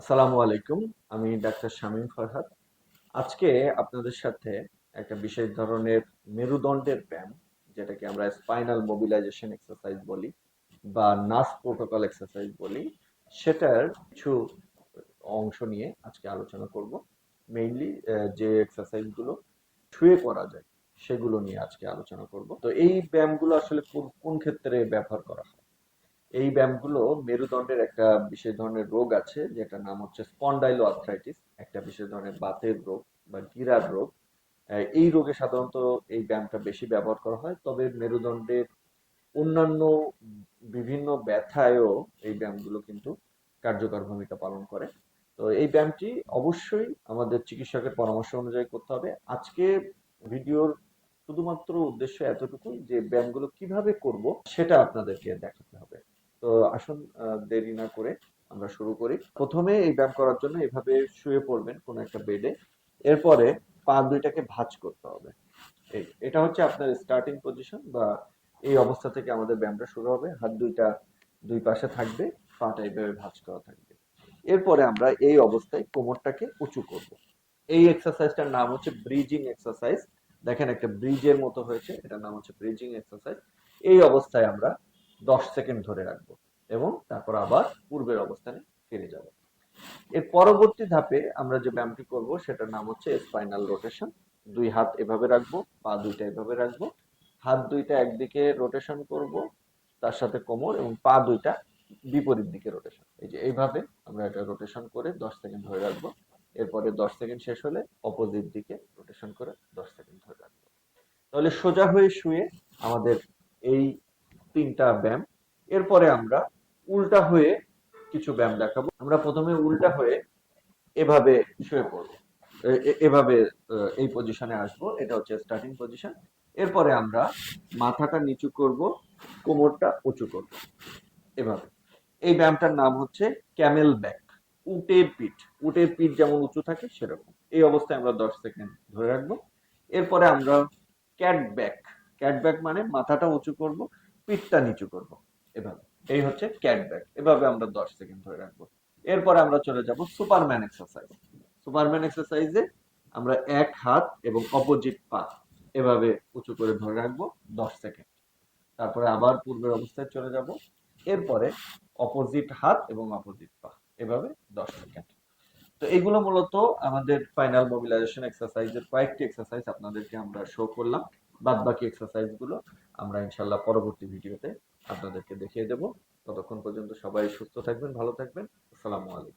আসসালামু আলাইকুম, আমি ডাক্তার শামীম ফরহাদ। আজকে আপনাদের সাথে একটা বিশেষ ধরনের মেরুদণ্ডের ব্যায়াম, যেটাকে আমরা স্পাইনাল মোবিলাইজেশন এক্সারসাইজ বলি বা নাস প্রোটোকল এক্সারসাইজ বলি। সেটার কিছু অংশ নিয়ে আজকে আলোচনা করব। মেইনলি যে এক্সারসাইজগুলো শুয়ে করা যায়, সেগুলো নিয়ে আজকে আলোচনা করব। তো এই ব্যায়ামগুলো আসলে কোন ক্ষেত্রে ব্যবহার করা হয়? এই ব্যায়ামগুলো মেরুদণ্ডের একটা বিশেষ ধরনের রোগ আছে, যেটার নাম হচ্ছে স্পন্ডাইলো আর্থ্রাইটিস একটা বিশেষ ধরনের বাতের রোগ বা গিরার রোগ। এই রোগে সাধারণত এই ব্যায়ামটা বেশি ব্যবহার করা হয়, তবে মেরুদণ্ডের অন্যান্য বিভিন্ন ব্যথায়ও এই ব্যায়ামগুলো কিন্তু কার্যকর ভূমিকা পালন করে। তো এই ব্যায়ামটি অবশ্যই আমাদের চিকিৎসকের পরামর্শ অনুযায়ী করতে হবে। আজকে ভিডিওর শুধুমাত্র উদ্দেশ্য এতটুকুই যে ব্যায়ামগুলো কীভাবে করব, সেটা আপনাদেরকে দেখাতে তো আসুন দেরি না করে আমরা শুরু করি। প্রথমে এই ব্যায়াম করার জন্য এভাবে শুয়ে পড়বেন কোনো একটা বেডে। এরপরে পা দুইটাকে ভাঁজ করতে হবে। এই এটা হচ্ছে আপনার স্টার্টিং পজিশন বা এই অবস্থা থেকে আমাদের ব্যায়ামটা শুরু হবে। হাত দুইটা দুই পাশে থাকবে, পাটা এইভাবে ভাঁজ করা থাকবে। এরপরে আমরা এই অবস্থায় কোমরটাকে উঁচু করব। এই এক্সারসাইজটার নাম হচ্ছে ব্রিজিং এক্সারসাইজ দেখেন একটা ব্রিজের মতো হয়েছে, এটার নাম হচ্ছে ব্রিজিং এক্সারসাইজ এই অবস্থায় আমরা দশ সেকেন্ড ধরে রাখব। এবং তারপর আবার পূর্বের অবস্থানে ফিরে যাব। এর পরবর্তী ধাপে আমরা যে ব্যায়ামটি করব, সেটার নাম হচ্ছে স্পাইনাল রোটেশন দুই হাত এভাবে রাখব, পা দুইটা এভাবে রাখব। হাত দুইটা একদিকে রোটেশন করব, তার সাথে কোমর এবং পা দুইটা বিপরীত দিকে রোটেশন এই যে এইভাবে আমরা এটা রোটেশন করে দশ সেকেন্ড ধরে রাখব। এরপরে দশ সেকেন্ড শেষ হলে অপোজিট দিকে রোটেশন করে দশ সেকেন্ড ধরে রাখব। তাহলে সোজা হয়ে শুয়ে আমাদের এই তিনটা ব্যায়াম। এরপরে আমরা উল্টা হয়ে কিছু ব্যায়াম দেখাবো। আমরা প্রথমে উল্টা হয়ে এভাবে শুয়ে পড়ব। এভাবে এই পজিশনে আসব। এটা হচ্ছে স্টার্টিং পজিশন এরপরে আমরা মাথাটা নিচু করব, কোমরটা উঁচু করব। এভাবে। এই ব্যায়ামটার নাম হচ্ছে ক্যামেল ব্যাক উটের পিঠ। উটের পিঠ যেমন উঁচু থাকে, সেরকম। এই অবস্থায় আমরা দশ সেকেন্ড ধরে রাখব। এরপরে আমরা ক্যাট ব্যাক ক্যাট ব্যাক মানে মাথাটা উঁচু করব, পিঠটা নিচু করব। এই হচ্ছে ক্যাট ব্যাক এভাবে আমরা দশ সেকেন্ড ধরে রাখব। এরপরে আমরা চলে যাব সুপারম্যান এক্সারসাইজ সুপারম্যান এক্সারসাইজে আমরা এক হাত এবং অপোজিট পা এভাবে উঁচু করে ধরে রাখব দশ সেকেন্ড। তারপরে আবার পূর্বের অবস্থায় চলে যাব। এরপরে অপোজিট হাত এবং অপোজিট পা এভাবে দশ সেকেন্ড। তো এগুলো মূলত আমাদের ফাইনাল মোবিলাইজেশন এক্সারসাইজের কয়েকটি এক্সারসাইজ আপনাদেরকে আমরা শো করলাম। বাদ বাকি এক্সারসাইজগুলো আমরা ইনশাল্লাহ পরবর্তী ভিডিওতে আপনাদেরকে দেখিয়ে দেব। ততক্ষণ পর্যন্ত সবাই সুস্থ থাকবেন, ভালো থাকবেন। আসসালামু আলাইকুম।